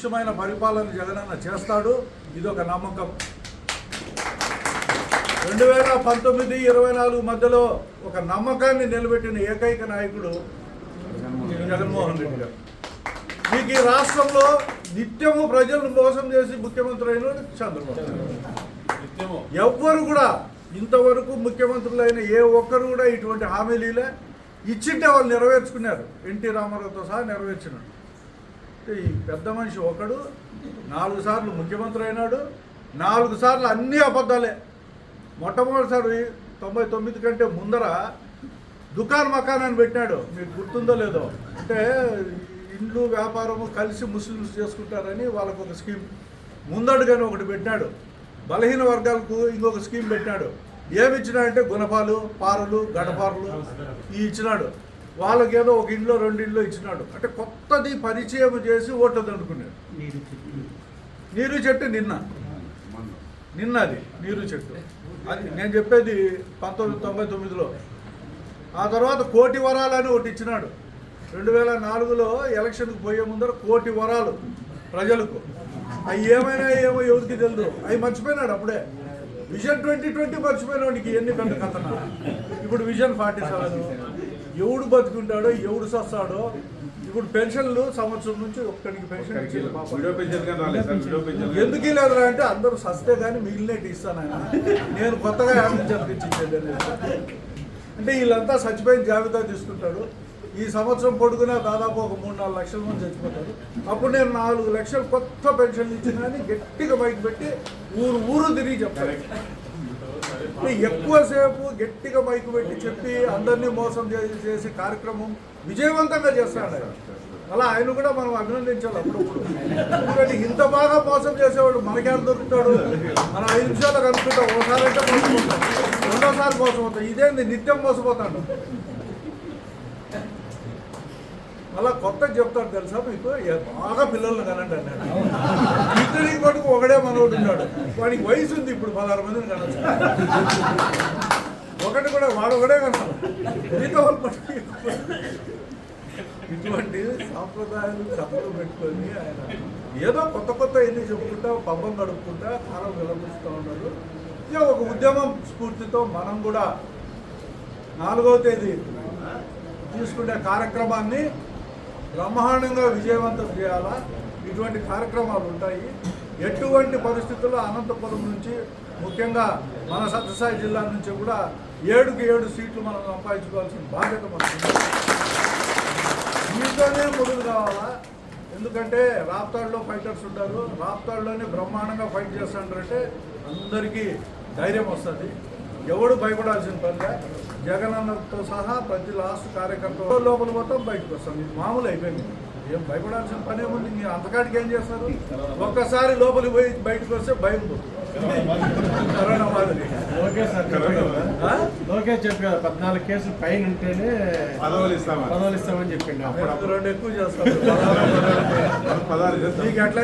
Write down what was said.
సుభిక్షమైన పరిపాలన జగనన్న చేస్తాడు ఇది ఒక నమ్మకం. రెండు వేల పంతొమ్మిది ఇరవై నాలుగు మధ్యలో ఒక నమ్మకాన్ని నిలబెట్టిన ఏకైక నాయకుడు జగన్మోహన్ రెడ్డి గారు. మీకు ఈ రాష్ట్రంలో నిత్యము ప్రజలను మోసం చేసి ముఖ్యమంత్రి అయిన చంద్రబాబు. ఎవ్వరు కూడా ఇంతవరకు ముఖ్యమంత్రులైన ఏ ఒక్కరు కూడా ఇటువంటి హామీలీలే ఇచ్చింటే వాళ్ళు నెరవేర్చుకున్నారు. ఎన్టీ రామారావుతో సహా నెరవేర్చినాడు ఈ పెద్ద మనిషి ఒకడు నాలుగు సార్లు ముఖ్యమంత్రి అయినాడు నాలుగు సార్లు అన్ని అబద్ధాలే. మొట్టమొదటిసారి తొంభై తొమ్మిది కంటే ముందర దుకాన్ మకానాన్ని పెట్టినాడు. మీకు గుర్తుందో లేదో. అంటే ఇండ్లు వ్యాపారము కలిసి ముస్లిమ్స్ చేసుకుంటారని వాళ్ళకు ఒక స్కీమ్. ముందడుగానే ఒకటి పెట్టినాడు. బలహీన వర్గాలకు ఇంకొక స్కీమ్ పెట్టినాడు. ఏమి ఇచ్చినాడంటే గుణపాలు పారలు గడపారలు ఇవి ఇచ్చినాడు. వాళ్ళకేదో ఒక ఇంట్లో రెండు ఇంట్లో ఇచ్చినాడు. అంటే కొత్తది పరిచయం చేసి ఓట్లు దండుకున్నాడు నీరు చెట్టు. నిన్న నిన్న. అది నీరు చెట్టు. అది నేను చెప్పేది పంతొమ్మిది తొంభై తొమ్మిదిలో. ఆ తర్వాత కోటి వరాలని ఒకటి ఇచ్చినాడు. రెండు వేల నాలుగులో ఎలక్షన్కి పోయే ముందర కోటి వరాలు ప్రజలకు. అవి ఏమైనా ఏమో ఎవరికి తెలియదు అవి మర్చిపోయినాడు అప్పుడే. విజన్ ట్వంటీ ట్వంటీ మర్చిపోయినాడికి ఎన్ని పెద్ద కథన ఇప్పుడు విజన్ ఫార్టీ సెవెన్. ఎవడు బతుకుంటాడో ఎవడు సస్తాడో ఇప్పుడు పెన్షన్లు సంవత్సరం నుంచి ఒక్కడికి పెన్షన్ ఎందుకు లేదురా అంటే అందరూ సస్తే కానీ మిగిలినట్టు ఇస్తాను ఆయన. నేను కొత్తగా యాభై అంటే వీళ్ళంతా చచ్చిపోయిన జాబితా తీసుకుంటాడు. ఈ సంవత్సరం పొడుగునా దాదాపు ఒక మూడు నాలుగు లక్షల మంది చచ్చిపోతారు. అప్పుడు నేను నాలుగు లక్షలు కొత్త పెన్షన్లు ఇచ్చిన కానీ గట్టిగా బయట పెట్టి ఊరు ఊరు తిరిగి చెప్తాను. ఎక్కువసేపు గట్టిగా మైకు పెట్టి చెప్పి అందరినీ మోసం చేసి కార్యక్రమం విజయవంతంగా చేస్తాడు అలా ఆయన కూడా మనం అభినందించాలి అప్పుడప్పుడు ఎందుకంటే ఇంత బాగా మోసం చేసేవాడు మనకేం దొరుకుతాడు? మనం ఐదు నిమిషాలు కనుక్కుంటాం. ఒకసారి అయితే మోసపోతాం. రెండోసారి మోసపోతాం. ఇదేంది? నిత్యం మోసపోతాడు అలా కొత్త చెప్తాడు తెలుసా మీకు? బాగా పిల్లల్ని కనండి అన్నాడు. ఇద్దరికి కొడుకు ఒకడే మనోడు ఉన్నాడు. వాడికి వయసు ఉంది ఇప్పుడు పదహారు మందిని కనొచ్చు. ఒకటి కూడా వాడు ఒకడే కనాలి. మిగతా వాళ్ళు ఇటువంటి సాంప్రదాయాలు కథలు పెట్టుకొని ఆయన ఏదో కొత్త కొత్త ఎన్ని చెప్పుకుంటా పబ్బం గడుపుకుంటా కాలం విలపిస్తూ ఉన్నారు ఇక ఒక ఉద్యమం స్ఫూర్తితో మనం కూడా నాలుగవ తేదీ తీసుకునే కార్యక్రమాన్ని బ్రహ్మాండంగా విజయవంతం చేయాలా? ఇటువంటి కార్యక్రమాలు ఉంటాయి. ఎటువంటి పరిస్థితుల్లో అనంతపురం నుంచి ముఖ్యంగా మన సత్యసాయి జిల్లా నుంచి కూడా ఏడుకి ఏడు సీట్లు మనం సంపాదించుకోవాల్సిన బాధ్యత మనకు దీంట్లోనే మొదలు కావాలా? ఎందుకంటే రాప్తాడులో ఫైటర్స్ ఉంటారు. రాప్తాడులోనే బ్రహ్మాండంగా ఫైట్ చేస్తుంటారంటే అందరికీ ధైర్యం వస్తుంది. ఎవడు భయపడాల్సిన పనిగా జగనన్నతో సహా ప్రతి లాస్ట్ కార్యకర్త లోపల మొత్తం బయటకు వస్తాం. ఇది మామూలు అయిపోయింది. ఏం భయపడాల్సిన పని ఏముంది ఇంక అంతకాడికి ఏం చేస్తారు? ఒక్కసారి లోపలికి పోయి బయటకు వస్తే భయం పోతుంది. కరోనా మాదిరి. లోకేష్ సార్ చెప్పాడు కదా. ఆ? లోకేష్ చెప్పి కదా పద్నాలుగు కేసులు పైన ఉంటేనే పదవులు ఇస్తామా పదవులు ఇస్తామని చెప్పిండు. అప్పుడు రెండు ఎక్కువ చేస్తారు. మీకు ఎట్లా